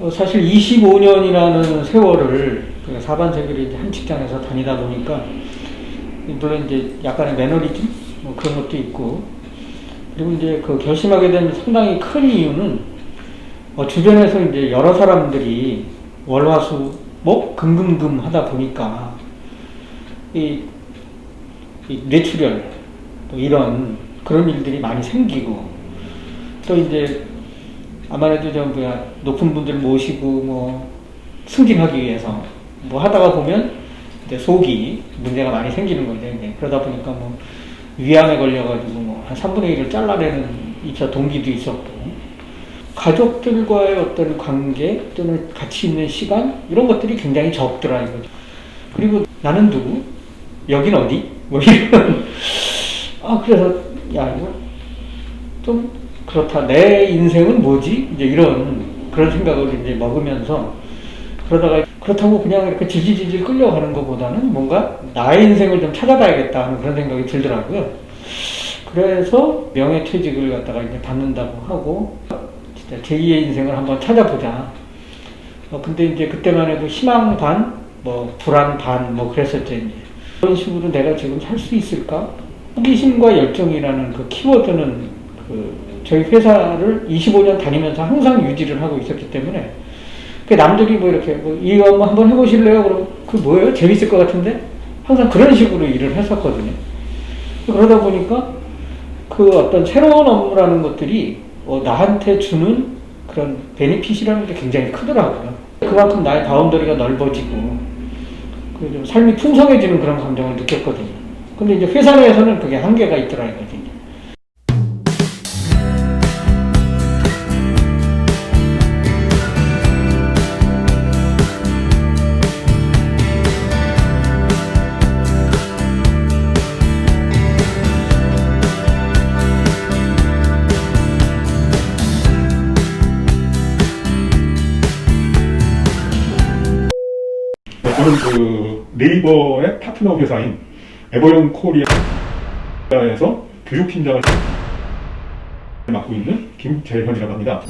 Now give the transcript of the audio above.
어, 사실 25년이라는 세월을 그 사반세기를 한 직장에서 다니다 보니까 물론 이제 약간의 매너리즘? 뭐 그런 것도 있고. 그리고 이제 그 결심하게 된 상당히 큰 이유는 어, 주변에서 이제 여러 사람들이 월화수 목 금금금 하다 보니까 이, 이 뇌출혈 또 이런 그런 일들이 많이 생기고 또 이제 아무래도 좀 뭐야 높은 분들 모시고 뭐 승진하기 위해서 뭐 하다가 보면 이제 속이 문제가 많이 생기는 거죠. 이제 그러다 보니까 뭐 위암에 걸려가지고 뭐 한 3분의 1을 잘라내는 입사 동기도 있었고 가족들과의 어떤 관계 또는 같이 있는 시간 이런 것들이 굉장히 적더라 이거죠. 그리고 나는 누구? 여긴 어디? 뭐 이런 아 그래서 야 이거 좀 그렇다 내 인생은 뭐지? 이제 이런 그런 생각을 이제 먹으면서 그러다가 그렇다고 그냥 이렇게 질질질질 끌려가는 것보다는 뭔가 나의 인생을 좀 찾아봐야겠다 하는 그런 생각이 들더라고요. 그래서 명예퇴직을 갖다가 이제 받는다고 하고 진짜 제2의 인생을 한번 찾아보자. 어, 근데 이제 그때만 해도 희망 반, 뭐 불안 반, 뭐 그랬었죠 이제. 그런 식으로 내가 지금 살 수 있을까? 호기심과 열정이라는 그 키워드는 그 저희 회사를 25년 다니면서 항상 유지를 하고 있었기 때문에 그 남들이 뭐 이렇게 뭐 이거 한번 한번 해보실래요? 그럼 그 뭐예요? 재밌을 것 같은데 항상 그런 식으로 일을 했었거든요. 그러다 보니까 그 어떤 새로운 업무라는 것들이 어, 나한테 주는 그런 베네핏이라는 게 굉장히 크더라고요. 그만큼 나의 바운더리가 넓어지고 그좀 삶이 풍성해지는 그런 감정을 느꼈거든요. 근데 이제 회사 내에서는 그게 한계가 있더라 이거든 저는 그 네이버의 파트너 회사인 에버용 코리아에서 교육팀장을 맡고 있는 김재현이라고 합니다.